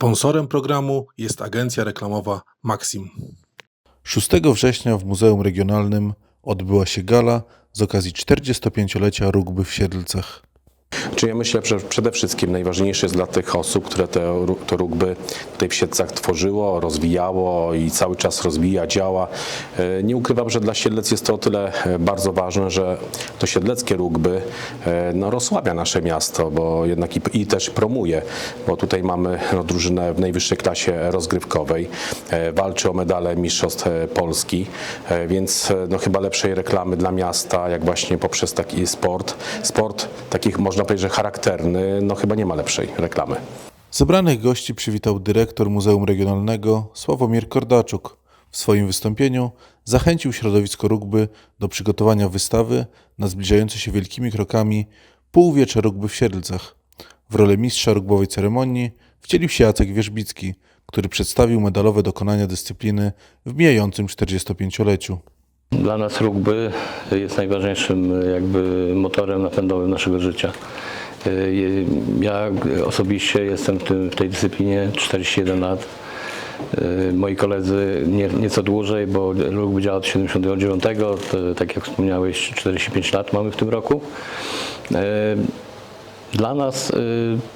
Sponsorem programu jest agencja reklamowa Maxim. 6 września w Muzeum Regionalnym odbyła się gala z okazji 45-lecia rugby w Siedlcach. Czy ja myślę, że przede wszystkim najważniejsze jest dla tych osób, które te, to rugby tutaj w Siedlcach tworzyło, rozwijało i cały czas rozwija, działa. E, Nie ukrywam, że dla Siedlec jest to o tyle e, bardzo ważne, że to siedleckie rugby e, no, rozsłabia nasze miasto, bo jednak i, i też promuje, bo tutaj mamy no, drużynę w najwyższej klasie rozgrywkowej, walczy o medale Mistrzostw Polski, więc no, chyba lepszej reklamy dla miasta, jak właśnie poprzez taki sport, sport takich można powiedzieć, że charakterny, no chyba nie ma lepszej reklamy. Zebranych gości przywitał dyrektor Muzeum Regionalnego Sławomir Kordaczuk. W swoim wystąpieniu zachęcił środowisko rugby do przygotowania wystawy na zbliżające się wielkimi krokami półwiecze rugby w Siedlcach. W rolę mistrza rugbowej ceremonii wcielił się Jacek Wierzbicki, który przedstawił medalowe dokonania dyscypliny w mijającym 45-leciu. Dla nas rugby jest najważniejszym jakby motorem napędowym naszego życia. Y, Ja osobiście jestem w, tej dyscyplinie 41 lat. Y, Moi koledzy nie, nieco dłużej, bo rugby działa od 79, to, tak jak wspomniałeś 45 lat mamy w tym roku. Dla nas y,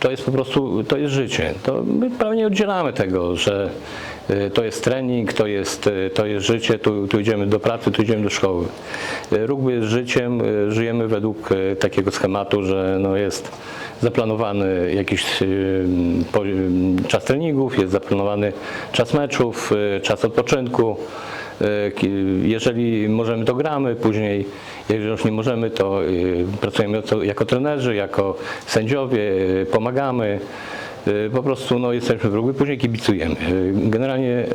to jest po prostu, to jest życie. To my prawie nie oddzielamy tego, że y, to jest trening, to jest, y, to jest życie, tu, tu idziemy do pracy, tu idziemy do szkoły. Rugby jest życiem, żyjemy według takiego schematu, że no jest zaplanowany jakiś czas treningów, jest zaplanowany czas meczów, czas odpoczynku. Ki- Jeżeli możemy, to gramy, później, jeżeli już nie możemy, to y, pracujemy jako trenerzy, jako sędziowie, y, pomagamy. Po prostu no, jesteśmy w rugby, później kibicujemy. Generalnie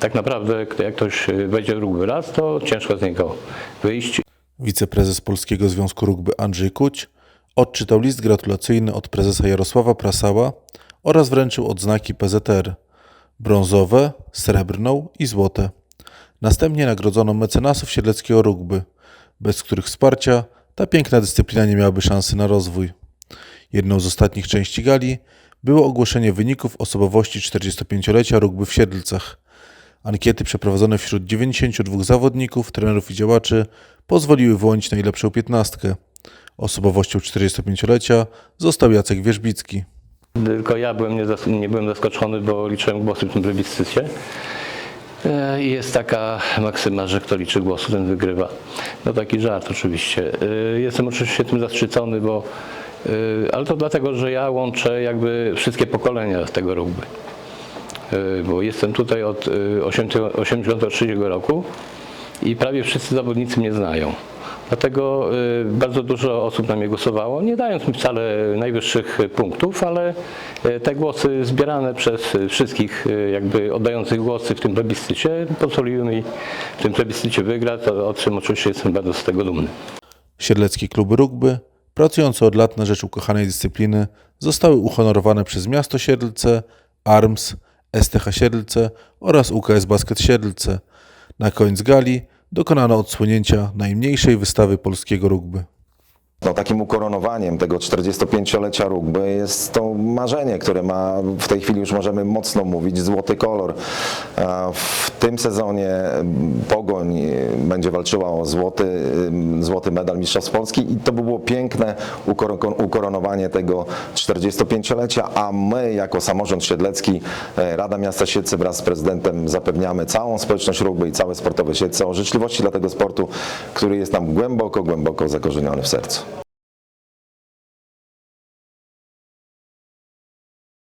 tak naprawdę, jak ktoś wejdzie w rugby raz, to ciężko z niego wyjść. Wiceprezes Polskiego Związku Rugby Andrzej Kuć odczytał list gratulacyjny od prezesa Jarosława Prasała oraz wręczył odznaki PZR brązowe, srebrną i złote. Następnie nagrodzono mecenasów siedleckiego rugby, bez których wsparcia ta piękna dyscyplina nie miałaby szansy na rozwój. Jedną z ostatnich części gali było ogłoszenie wyników osobowości 45-lecia rugby w Siedlcach. Ankiety przeprowadzone wśród 92 zawodników, trenerów i działaczy pozwoliły wyłonić najlepszą piętnastkę. Osobowością 45-lecia został Jacek Wierzbicki. Tylko ja byłem nie, nie byłem zaskoczony, bo liczyłem głosy w tym plebiscycie. E, jest taka maksyma, że kto liczy głosy, ten wygrywa. No taki żart oczywiście. E, Jestem oczywiście tym zaszczycony, bo, e, ale to dlatego, że ja łączę jakby wszystkie pokolenia z tego rugby. Bo jestem tutaj od e, 1983 roku i prawie wszyscy zawodnicy mnie znają. Dlatego y, bardzo dużo osób na mnie głosowało, nie dając mi wcale najwyższych punktów, ale y, te głosy zbierane przez wszystkich y, jakby oddających głosy w tym plebiscycie pozwoliły mi w tym plebiscycie wygrać, o czym oczywiście jestem bardzo z tego dumny. Siedleckie kluby rugby, pracujące od lat na rzecz ukochanej dyscypliny, zostały uhonorowane przez Miasto Siedlce, ARMS, STH Siedlce oraz UKS Basket Siedlce. Na koniec gali dokonano odsłonięcia najmniejszej wystawy polskiego rugby. No, takim ukoronowaniem tego 45-lecia rugby jest to marzenie, które ma w tej chwili już możemy mocno mówić, złoty kolor. W tym sezonie Pogoń będzie walczyła o złoty, złoty medal Mistrzostw Polski i to by było piękne ukoro- ukoronowanie tego 45-lecia, a my jako samorząd siedlecki, e, Rada Miasta Siedlce wraz z prezydentem zapewniamy całą społeczność rugby i całe sportowe Siedlce o życzliwości dla tego sportu, który jest nam głęboko, głęboko zakorzeniony w sercu.